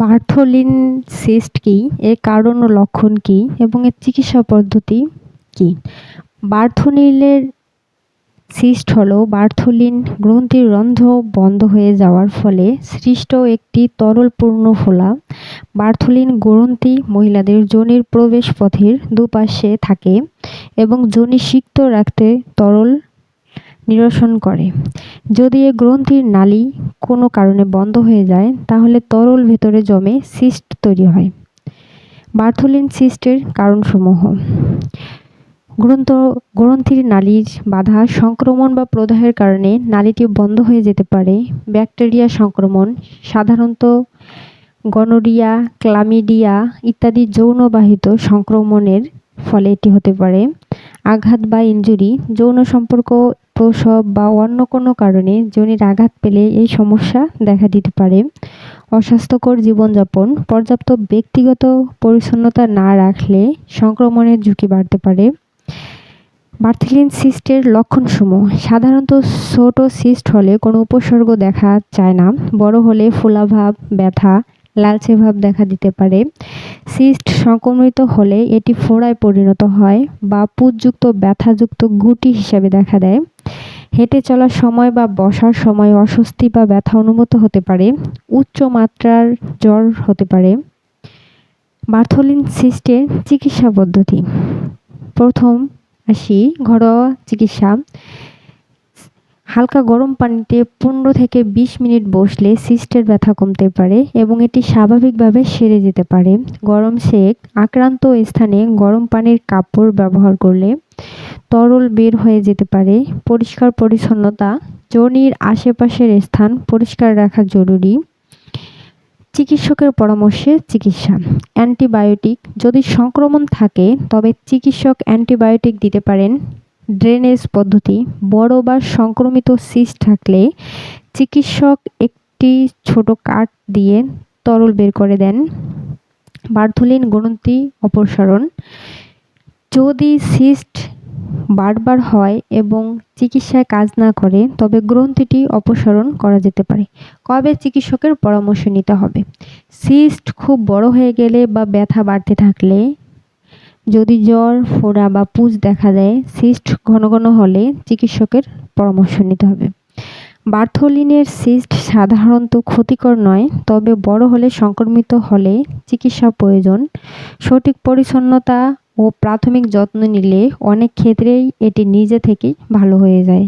Bartholin cyst কী? এর কারণ ও লক্ষণ কী? এবং এর চিকিৎসা পদ্ধতি কী? বার্থোলিনের সিস্ট হল বার্থোলিন গ্রন্থির রন্ধ্র বন্ধ হয়ে যাওয়ার ফলে সৃষ্ট একটি তরলপূর্ণ ফোলা বার্থোলিন গ্রন্থি মহিলাদের যোনির প্রবেশপথের দুপাশে থাকে এবং যোনি সিক্ত রাখতে তরল নিরসন করে। যদি এ গ্রন্থির নালী কোনো কারণে বন্ধ হয়ে যায়, তাহলে তরল ভেতরে জমে সিস্ট তৈরি হয়। বার্থোলিন সিস্টের কারণসমূহ। গ্রন্থ, গ্রন্থির নালীর বাধা সংক্রমণ বা প্রদাহের কারণে নালীটি বন্ধ হয়ে যেতে পারে। ব্যাকটেরিয়া সংক্রমণ, সাধারণত গনোরিয়া, ক্লামিডিয়া ইত্যাদি যৌনবাহিত সংক্রমণের ফলে এটি হতে পারে। আঘাত বা ইনজুরি, যৌন সম্পর্ক প্রসব বা অন্য কোনো কারণে যোনির আঘাত পেলে এই সমস্যা দেখা দিতে পারে। অস্বাস্থ্যকর জীবনযাপন, পর্যাপ্ত ব্যক্তিগত পরিচ্ছন্নতা না রাখলে সংক্রমণের ঝুঁকি বাড়তে পারে। বার্থিলিন সিস্টের লক্ষণসমূহ, সাধারণত ছোট সিস্ট হলে কোনো উপসর্গ দেখা যায় না, বড় হলে ফোলাভাব ব্যথা, লালচে ভাব দেখা দিতে পারে। সিস্ট সংক্রমিত হলে এটি ফোড়ায় পরিণত হয় বা পুজযুক্ত ব্যথাযুক্ত গুটি হিসাবে দেখা দেয়। হেঁটে চলার সময় বা বসার সময় অস্বস্তি বা ব্যথা অনুভূত হতে পারে, উচ্চ মাত্রার জ্বর হতে পারে। বার্থোলিন সিস্টের চিকিৎসা পদ্ধতি প্রথম আসি, ঘরোয়া চিকিৎসা। হালকা গরম পানিতে পনেরো থেকে বিশ মিনিট বসলে সিস্টের ব্যথা কমতে পারে এবং এটি স্বাভাবিকভাবে সেরে যেতে পারে। গরম সেক আক্রান্ত স্থানে গরম পানির কাপড় ব্যবহার করলে তরল বের হয়ে যেতে পারে। পরিষ্কার পরিচ্ছন্নতা যোনির আশেপাশের স্থান পরিষ্কার রাখা জরুরি। চিকিৎসকের পরামর্শে চিকিৎসা। অ্যান্টিবায়োটিক যদি সংক্রমণ থাকে, তবে চিকিৎসক অ্যান্টিবায়োটিক দিতে পারেন। ড্রেনেজ পদ্ধতি, বড় বা সংক্রমিত সিস্ট থাকলে চিকিৎসক একটি ছোট কাঠ দিয়ে তরল বের করে দেন। বার্থোলিন গ্রন্থি অপসারণ। যদি সিস্ট বারবার হয় এবং চিকিৎসায় কাজ না করে, তবে গ্রন্থিটি অপসারণ করা যেতে পারে। কবে চিকিৎসকের পরামর্শ নিতে হবে? সিস্ট খুব বড় হয়ে গেলে বা ব্যথা বাড়তে থাকলে যদি জ্বর, ফোড়া বা পুজ দেখা দেয়, সিস্ট ঘন ঘন হলে চিকিৎসকের পরামর্শ নিতে হবে। বার্থোলিনের সিস্ট সাধারণত ক্ষতিকর নয়, তবে বড় হলে সংক্রমিত হলে চিকিৎসা প্রয়োজন। সঠিক পরিচ্ছন্নতা ও প্রাথমিক যত্ন নিলে অনেক ক্ষেত্রেই এটি নিজে থেকেই ভালো হয়ে যায়।